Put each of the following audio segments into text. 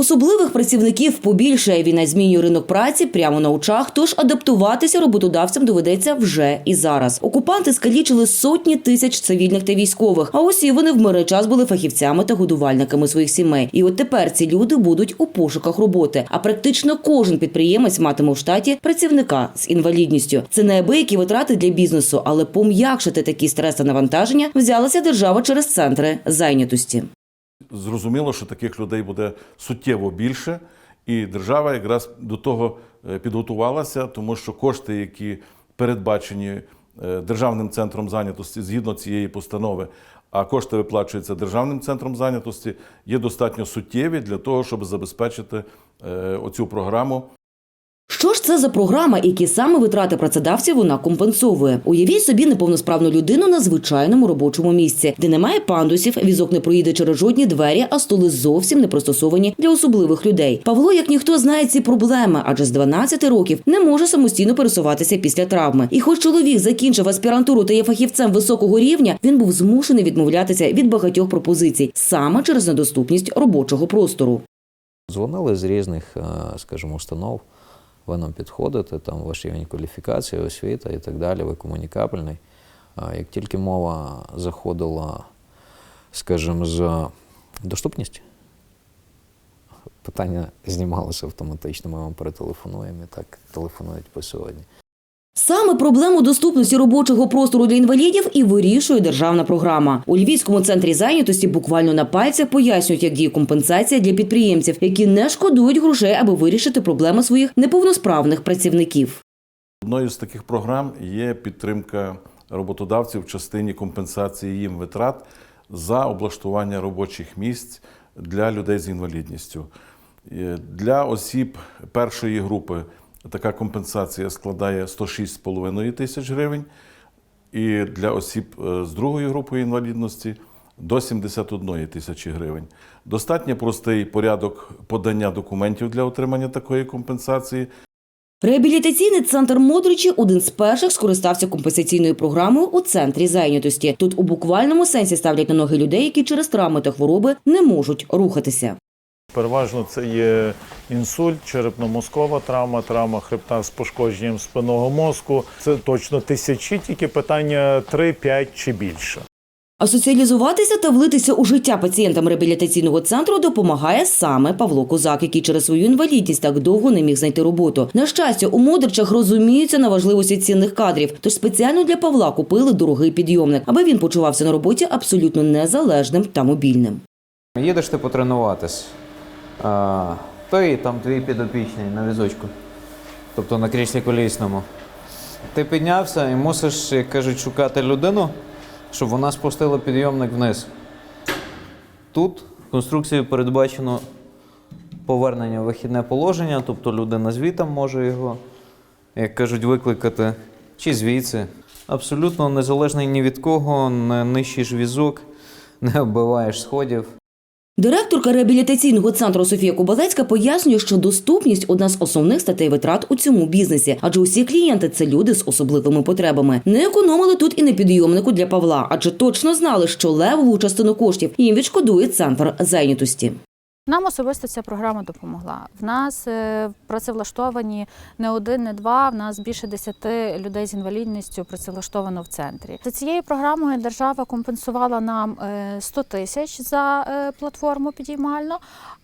Особливих працівників побільшає. Війна змінює ринок праці прямо на очах. Тож адаптуватися роботодавцям доведеться вже і зараз. Окупанти скалічили сотні тисяч цивільних та військових. А усі вони в мирний час були фахівцями та годувальниками своїх сімей. І от тепер ці люди будуть у пошуках роботи. А практично кожен підприємець матиме у штаті працівника з інвалідністю. Це неабиякі витрати для бізнесу, але пом'якшити такі стреси навантаження взялася держава через центри зайнятості. Зрозуміло, що таких людей буде суттєво більше, і держава якраз до того е, підготувалася, тому що кошти, які передбачені е, державним центром зайнятості згідно цієї постанови, а кошти виплачуються державним центром зайнятості, є достатньо суттєві для того, щоб забезпечити е, оцю програму Що ж це за програма, які саме витрати працедавців вона компенсовує? Уявіть собі неповносправну людину на звичайному робочому місці, де немає пандусів, візок не проїде через жодні двері, а столи зовсім не пристосовані для особливих людей. Павло, як ніхто, знає ці проблеми, адже з 12 років не може самостійно пересуватися після травми. І хоч чоловік закінчив аспірантуру та є фахівцем високого рівня, він був змушений відмовлятися від багатьох пропозицій саме через недоступність робочого простору. Дзвонили з різних, е, скажімо, установ. Ви нам підходите, там ваш рівень кваліфікації, освіта і так далі, ви комунікабельний. Як тільки мова заходила, скажімо, з доступністю, питання знімалося автоматично, ми вам перетелефонуємо і так телефонують по сьогодні. Саме проблему доступності робочого простору для інвалідів і вирішує державна програма. У Львівському центрі зайнятості буквально на пальцях пояснюють, як діє компенсація для підприємців, які не шкодують грошей, аби вирішити проблеми своїх неповносправних працівників. Одною з таких програм є підтримка роботодавців в частині компенсації їм витрат за облаштування робочих місць для людей з інвалідністю. Е, Для осіб першої групи така компенсація складає 106,5 тисяч гривень, і для осіб е, з другої групи інвалідності до 71 тисячі гривень. Достатньо простий порядок подання документів для отримання такої компенсації. Реабілітаційний центр Модричі один з перших скористався компенсаційною програмою у центрі зайнятості. Тут у буквальному сенсі ставлять на ноги людей, які через травми та хвороби не можуть рухатися. Переважно це є інсульт, черепно-мозкова травма, травма хребта з пошкодженням спинного мозку. Це точно тисячі, тільки питання 3, 5 чи більше. А соціалізуватися та влитися у життя пацієнтам реабілітаційного центру допомагає саме Павло Козак, який через свою інвалідність так довго не міг знайти роботу. На щастя, у Модричах розуміються на важливості цінних кадрів, тож спеціально для Павла купили дорогий підйомник, аби він почувався на роботі абсолютно незалежним та мобільним. Їдеш ти потренуватись, а, то і там твій підопічний на візочку, тобто на кріслі колісному. Ти піднявся і мусиш, як кажуть, шукати людину, щоб вона спустила підйомник вниз. Тут конструкцією передбачено повернення в вихідне положення, тобто людина звітом може його, як кажуть, викликати, чи звідси. Абсолютно незалежний ні від кого, не нищиш візок, не оббиваєш сходів. Директорка реабілітаційного центру Софія Кубалецька пояснює, що доступність одна з основних статей витрат у цьому бізнесі, адже усі клієнти це люди з особливими потребами. Не економили тут і на підйомнику для Павла, адже точно знали, що левову частину коштів їм відшкодує центр зайнятості. Нам особисто ця програма допомогла. В нас е, працевлаштовані не один, не два. В нас більше десяти людей з інвалідністю працевлаштовано в центрі. За цією програмою держава компенсувала нам е, 100 тисяч за е, платформу підіймально.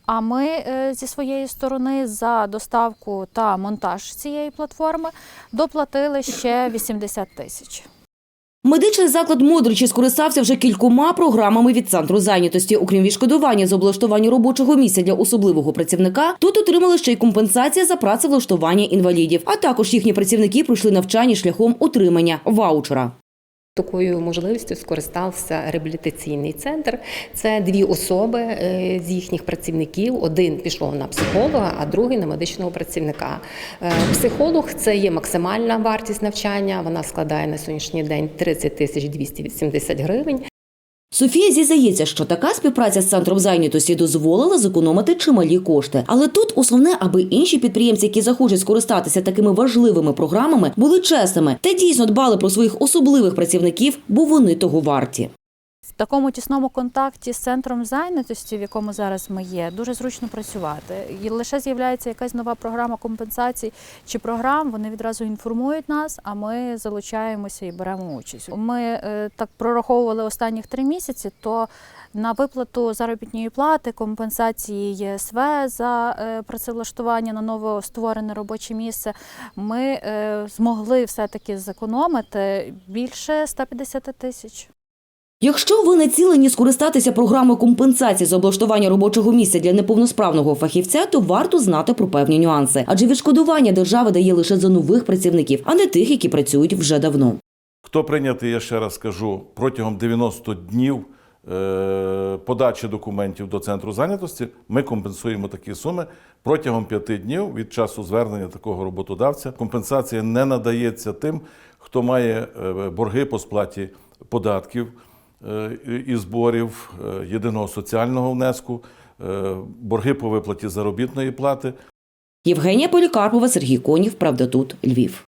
А ми е, зі своєї сторони за доставку та монтаж цієї платформи доплатили ще 80 тисяч. Медичний заклад Модричі скористався вже кількома програмами від центру зайнятості. Окрім відшкодування з облаштування робочого місця для особливого працівника, тут отримали ще й компенсація за працевлаштування інвалідів. А також їхні працівники пройшли навчання шляхом отримання ваучера. Такою можливістю скористався реабілітаційний центр. Це дві особи е, з їхніх працівників. Один пішов на психолога, а другий на медичного працівника. Е, Психолог це є максимальна вартість навчання. Вона складає на сьогоднішній день 30 тисяч 280 гривень. Софія зізнається, що така співпраця з центром зайнятості дозволила зекономити чималі кошти. Але тут основне, аби інші підприємці, які захочуть скористатися такими важливими програмами, були чесними та дійсно дбали про своїх особливих працівників, бо вони того варті. Такому тісному контакті з центром зайнятості, в якому зараз ми є, дуже зручно працювати. І лише з'являється якась нова програма компенсацій чи програм, вони відразу інформують нас, а ми залучаємося і беремо участь. Ми е, так прораховували останніх три місяці, то на виплату заробітної плати, компенсації ЄСВ за е, працевлаштування на новостворене робоче місце, ми е, змогли все-таки зекономити більше 150 тисяч. Якщо ви націлені скористатися програмою компенсації за облаштування робочого місця для неповносправного фахівця, то варто знати про певні нюанси, адже відшкодування держава дає лише за нових працівників, а не тих, які працюють вже давно. Хто прийнятий, я ще раз скажу, протягом 90 днів е, подачі документів до центру зайнятості, ми компенсуємо такі суми протягом 5 днів від часу звернення такого роботодавця. Компенсація не надається тим, хто має е, борги по сплаті податків і зборів, е, єдиного соціального внеску, е, борги по виплаті заробітної плати. Євгенія Полікарпова, Сергій Конів, Правда тут, Львів.